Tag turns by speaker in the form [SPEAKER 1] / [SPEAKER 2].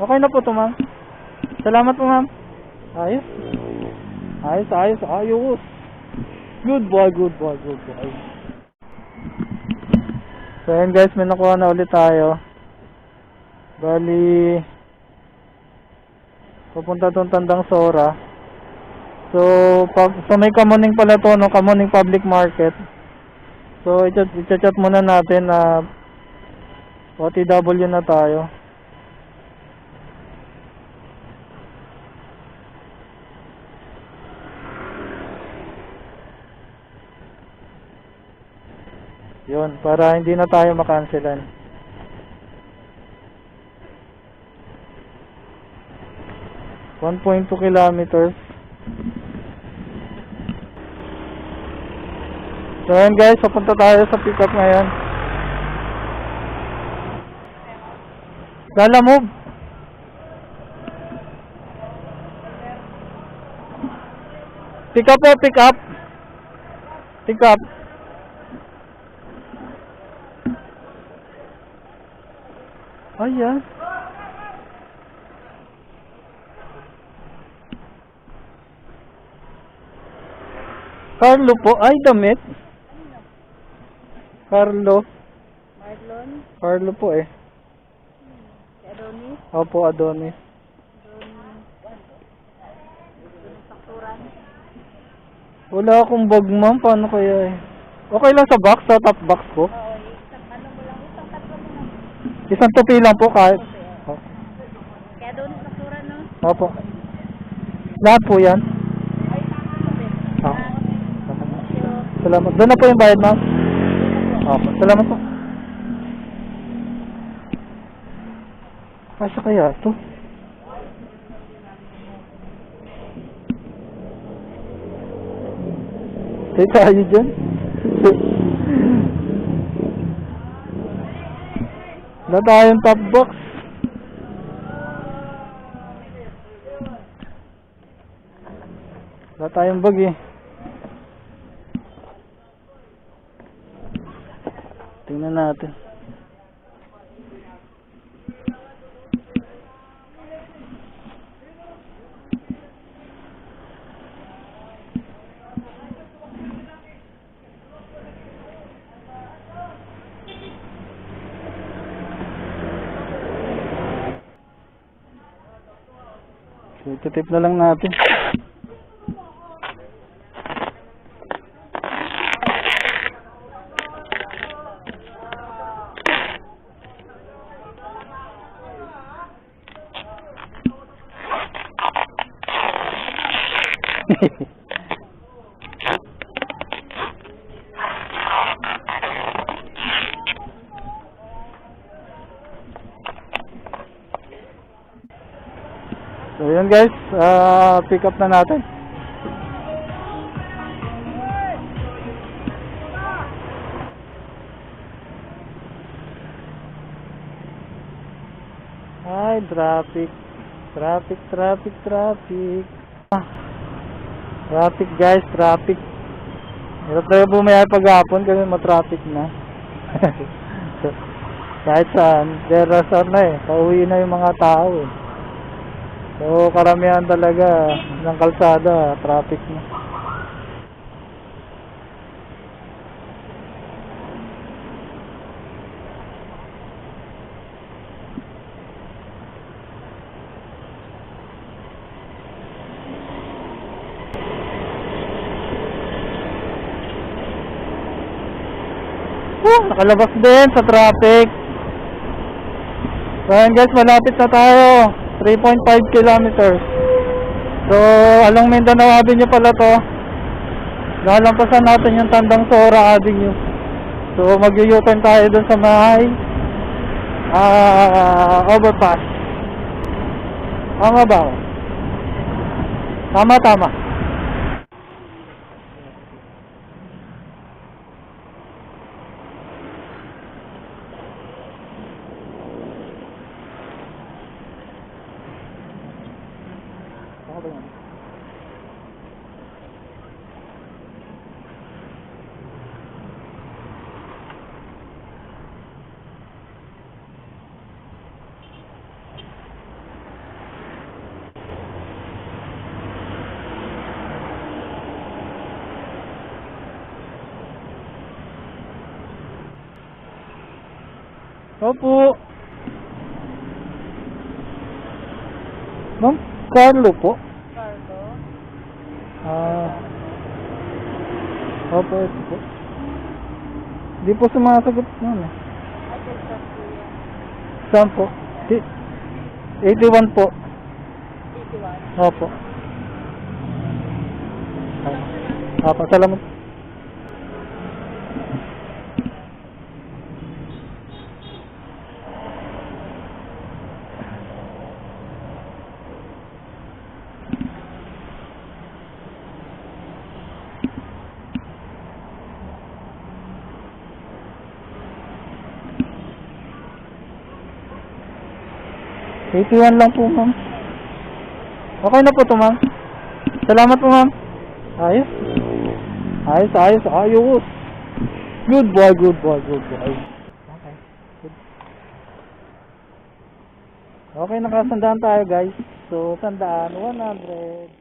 [SPEAKER 1] Okay na po to, ma'am. Salamat po, ma'am. Ayos. Ayos, ayos, ayos. Good boy, good boy, good boy. So, ayan guys, may nakuha na ulit tayo. Bali, pupunta tong tandang Sora. So, pag, sa may Kamuning pala to, no, Kamuning Public Market. So, i-chat, muna natin na OTW na tayo. Yun, para hindi na tayo makanselan. One point two kilometers. So ayan guys, papunta tayo sa pickup ngayon. Lala move. Pick up po, pick up. Pick up. Ayan. Carlo po, ay damit. Carlo.
[SPEAKER 2] Marlon,
[SPEAKER 1] Carlo po eh.
[SPEAKER 2] Adonis,
[SPEAKER 1] Opo, Adonis. Wala akong bag ma'am, paano kaya eh? Okay lang sa box, sa top box ko.
[SPEAKER 2] Oo, isang ano mo lang, isang tatlo mo lang.
[SPEAKER 1] Isang tupi lang po kahit. Oh,
[SPEAKER 2] Kay Adonis Sakturan, no?
[SPEAKER 1] Opo. Lahat po yan.
[SPEAKER 2] Ay, tama.
[SPEAKER 1] Ah. Salamat. Doon na po yung bayad ma'am. Opo, salamat po. Kasya kaya to? Tayo tayo dyan. Wala tayong top box. Wala tayong bag eh. Tingnan natin. So, titip na lang natin. so yun guys, ah pick up na natin. Ay, traffic. Traffic, traffic, traffic. Ah, Traffic guys, traffic. Hirap tayo bumaya paghapon kasi matraffic na. Kahit saan, derasar na eh. Pauwi na yung mga tao eh. So, karamihan talaga ng kalsada, traffic na. Woo! Nakalabas din sa traffic. So guys, malapit na tayo. 3.5 kilometers. So, along Mindanao Avenue pala to. Lalampasan natin yung Tandang Sora Avenue. So, mag-u-turn tayo dun sa may ah overpass. Tama ba? Tama, tama. حضرين Opo. Mam,
[SPEAKER 2] kan
[SPEAKER 1] lupa. Opo, ito po. Di po sumasagot nun eh. Saan po? Di- 81 po.
[SPEAKER 2] 81.
[SPEAKER 1] Opo. Opo, salamat. Eighty-one lang po, ma'am. Okay na po to, ma'am. Salamat po, ma'am. Ayos. Ayos, ayos, ayos. Good boy, good boy, good boy. Okay. Good. Okay, nakasandaan tayo, guys. So, tandaan, 100.